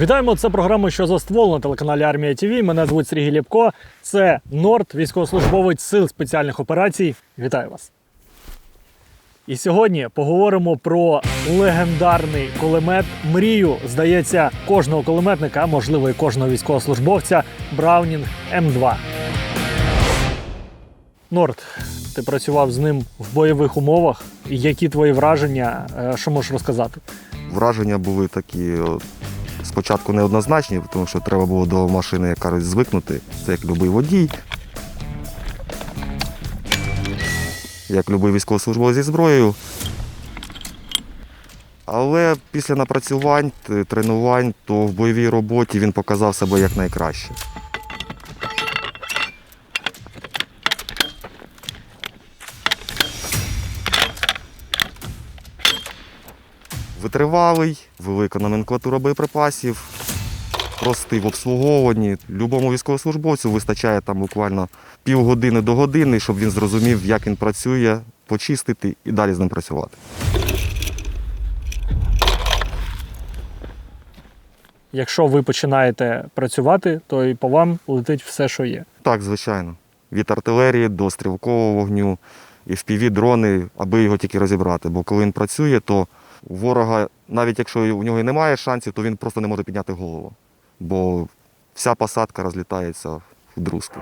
Вітаємо! Це програма Що за ствол на телеканалі Армія ТВ. Мене звуть Сергій Лєпко. Це Норд, військовослужбовець Сил спеціальних операцій. Вітаю вас! І сьогодні поговоримо про легендарний кулемет. Мрію, здається, кожного кулеметника, а можливо і кожного військовослужбовця Браунінг М2. Норд, ти працював з ним в бойових умовах. Які твої враження? Е, Що можеш розказати? Враження були такі спочатку неоднозначні, тому що треба було до машини, як кажуть, звикнути. Це як любий водій, як любий військовослужбовець зі зброєю. Але після напрацювань, тренувань, то в бойовій роботі він показав себе як найкраще. Витривалий, велика номенклатура боєприпасів, простий в обслуговуванні. Любому військовослужбовцю вистачає там буквально півгодини до години, щоб він зрозумів, як він працює, почистити і далі з ним працювати. Якщо ви починаєте працювати, то і по вам летить все, що є. Так, звичайно. Від артилерії до стрілкового вогню і впіві дрони, аби його тільки розібрати. Бо коли він працює, то ворога, навіть якщо у нього і немає шансів, то він просто не може підняти голову. Бо вся посадка розлітається в друзки.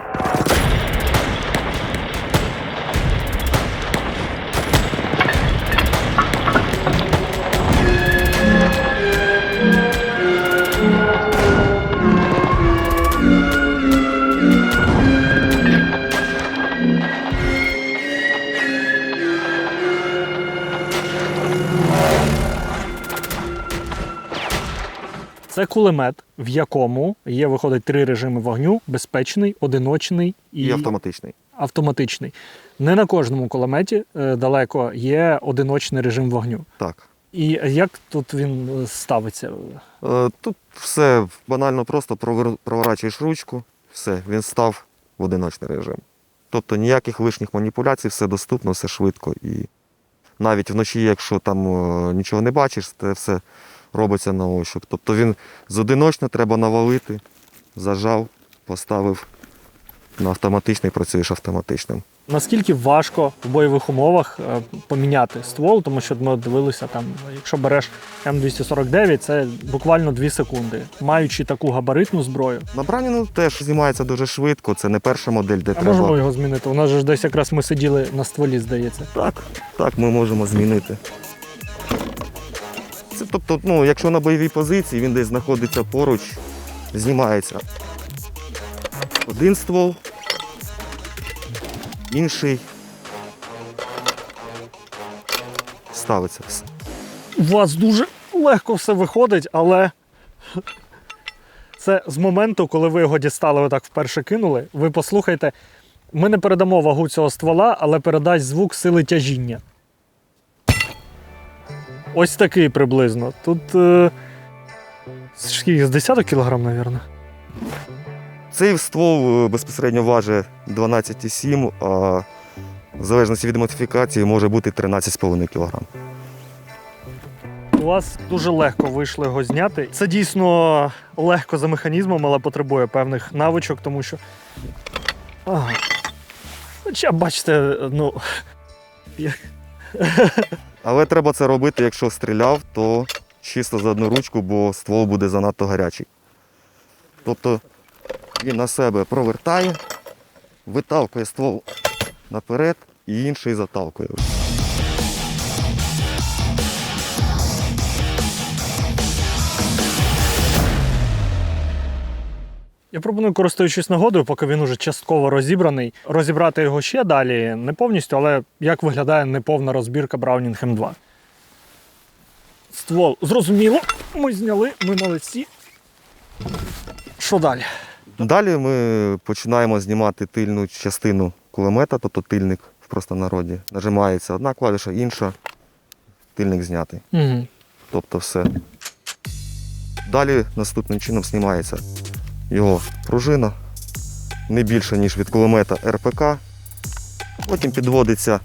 Це кулемет, в якому є, виходить, три режими вогню: безпечний, одиночний і, І автоматичний. автоматичний. Не на кожному кулеметі е, далеко є одиночний режим вогню. Так. І як тут він е, ставиться? Е, Тут все банально просто проворачуєш ручку, все, він став в одиночний режим. Тобто ніяких лишніх маніпуляцій, все доступно, все швидко. І навіть вночі, якщо там нічого не бачиш, це все робиться на ощуп. Тобто він з одиночно треба навалити, зажав, поставив на автоматичний, працюєш автоматичним. Наскільки важко в бойових умовах е, поміняти ствол, тому що ми дивилися там, якщо береш М249, це буквально 2 секунди. Маючи таку габаритну зброю, На Браніну теж знімається дуже швидко, це не перша модель, де а треба. можемо його змінити. У нас же ж десь якраз ми сиділи на стволі, здається. Так, так, ми можемо змінити. Це, тобто, ну, якщо на бойовій позиції він десь знаходиться поруч, знімається один ствол, інший. Ставиться все. У вас дуже легко все виходить, але це з моменту, коли ви його дістали, отак вперше кинули. Ви послухайте, ми не передамо вагу цього ствола, але передасть звук сили тяжіння. Ось такий приблизно. Тут е, з десяток кілограм, мабуть. Цей ствол е, безпосередньо важить 12,7, а в залежності від модифікації може бути 13,5 кг. У вас дуже легко вийшло його зняти. Це дійсно легко за механізмом, але потребує певних навичок, тому що. Ага. Хоча, бачите, ну. Але треба це робити, якщо стріляв, то чисто за одну ручку, бо ствол буде занадто гарячий. Тобто він на себе провертає, виталкує ствол наперед і інший заталкує. Я пропоную, користуючись нагодою, поки він уже частково розібраний, розібрати його ще далі, не повністю, але як виглядає неповна розбірка Browning M2. Ствол, зрозуміло, ми зняли, ми молодці. Що далі? Далі ми починаємо знімати тильну частину кулемета, тобто тильник в простонароді. Нажимається одна клавіша, інша, тильник знятий. Угу. Тобто все. Далі наступним чином знімається його пружина не більше, ніж від кулемета РПК. Потім підводиться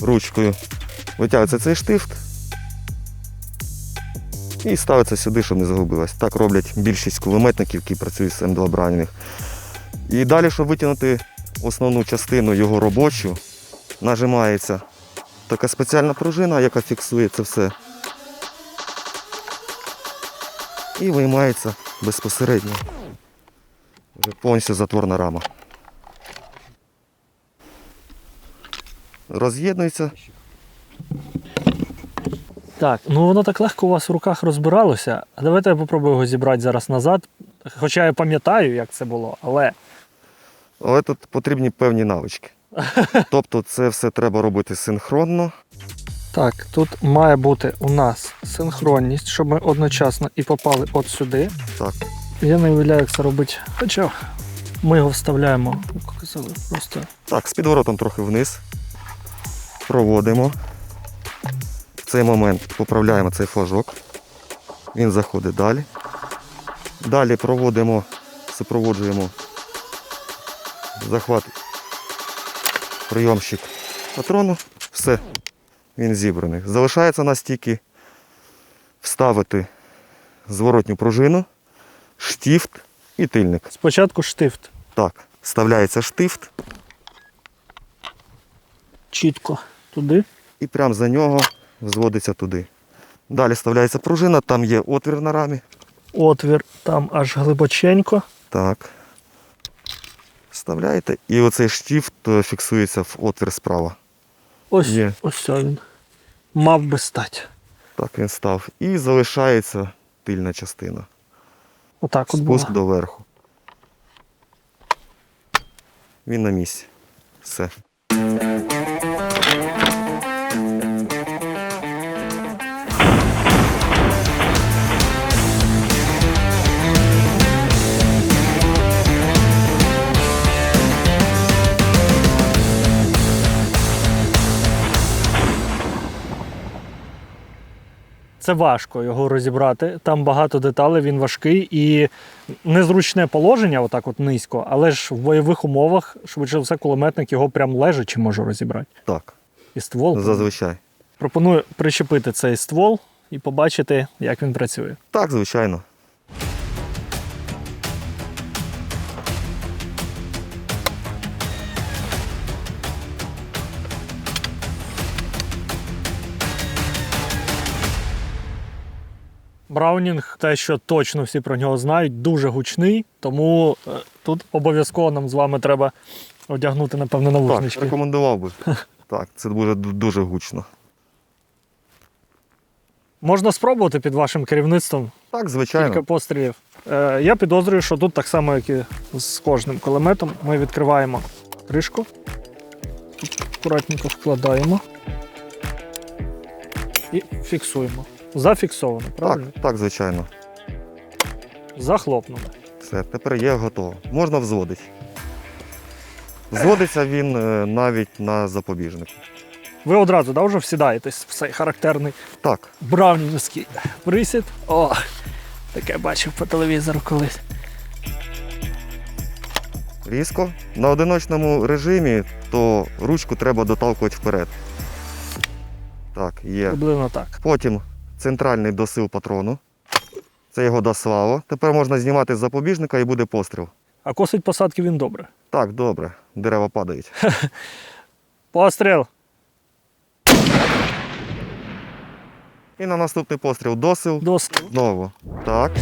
ручкою, витягується цей штифт. і ставиться сюди, щоб не загубилась. Так роблять більшість кулеметників, які працюють з М2 Браунінг. І далі, щоб витягнути основну частину його робочу, нажимається така спеціальна пружина, яка фіксує це все. І виймається безпосередньо. Вже повністю затворна рама. Роз'єднується. Так, ну воно так легко у вас в руках розбиралося. А давайте я попробую його зібрати зараз назад. Хоча я пам'ятаю, як це було, але Але тут потрібні певні навички. Тобто це все треба робити синхронно. Так, тут має бути у нас синхронність, щоб ми одночасно і попали от сюди. Так. Я не уявляю, як це робить. Хоча ми його вставляємо, просто Так, з підворотом трохи вниз. Проводимо. В цей момент поправляємо цей флажок. Він заходить далі. Далі проводимо, супроводжуємо захват прийомщик патрону. Все, він зібраний. Залишається нас тільки вставити зворотню пружину, штіфт і тильник. спочатку штифт. Так, вставляється штифт. Чітко туди. і прямо за нього зводиться туди. Далі вставляється пружина, там є отвір на рамі. Отвір там аж глибоченько. Так. Вставляєте, і оцей штифт е, фіксується в отвір справа. Ось Є. ось він. Мав би стати. Так він став. І залишається тильна частина. Отак от було. Спуск доверху. Він на місці. Все. Це важко його розібрати. Там багато деталей, він важкий і незручне положення, отак от низько, але ж в бойових умовах, швидше все, кулеметник його прям лежачи може розібрати. Так, І ствол. зазвичай. Пропоную прищепити цей ствол і побачити, як він працює. Так, звичайно. Браунінг, те, що точно всі про нього знають, дуже гучний, тому е, тут обов'язково нам з вами треба одягнути, напевно, Так, рекомендував би. Так, це буде дуже гучно. Можна спробувати під вашим керівництвом Так, звичайно. кілька пострілів. Е, я підозрюю, що тут так само, як і з кожним кулеметом, ми відкриваємо кришку. Акуратненько вкладаємо і фіксуємо. Зафіксовано, Так, правильно? так, звичайно. Захлопнули. Все, тепер є готово. Можна взводити. Зводиться він е, навіть на запобіжник. Ви одразу да, вже всідаєтесь в цей характерний Так, браунінський присід. О, таке бачив по телевізору колись. різко. На одиночному режимі то ручку треба доталкувати вперед. Так, є. Приблизно так. Потім центральний досил патрону. Це його дослало. Тепер можна знімати з запобіжника і буде постріл. А косить посадки він добре. Так, добре. Дерева падають. Постріл! І на наступний постріл досил. Досить. Знову. Так.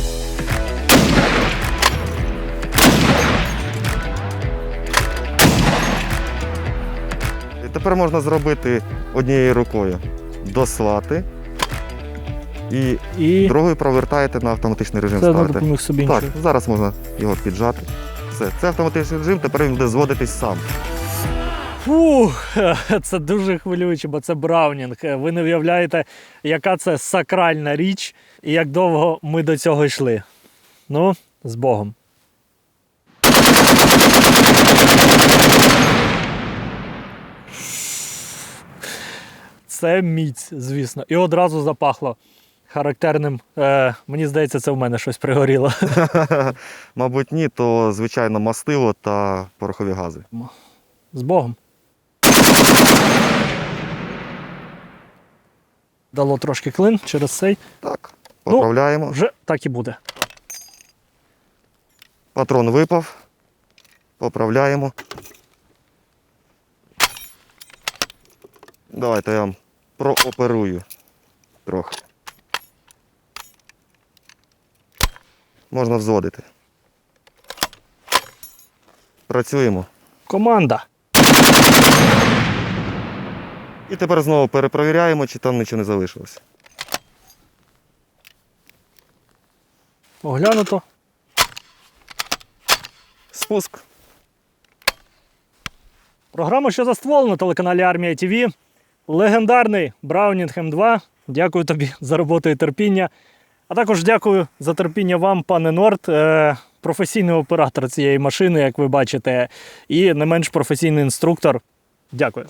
І тепер можна зробити однією рукою дослати і І другою провертаєте на автоматичний режим це ставите. допоміг собі Так, нічого. зараз можна його піджати. Все, це автоматичний режим, тепер він буде зводитись сам. Фух, це дуже хвилююче, бо це Браунінг. Ви не уявляєте, яка це сакральна річ і як довго ми до цього йшли. Ну, з Богом. Це міць, звісно. І одразу запахло характерним. Е, мені здається, це в мене щось пригоріло. Мабуть, ні, то звичайно мастило та порохові гази. З Богом. Дало трошки клин через цей. Так, Поправляємо. Вже так і буде. Патрон випав. Поправляємо. Давайте я вам прооперую трохи. Можна взводити. Працюємо. Команда. І тепер знову перепровіряємо, чи там нічого не залишилося. Оглянуто. Спуск. Програма що за ствол на телеканалі Армія ТВ. Легендарний Браунінг М2. Дякую тобі за роботу і терпіння. А також дякую за терпіння вам, пане Норд, е, професійний оператор цієї машини, як ви бачите, і не менш професійний інструктор. Дякую.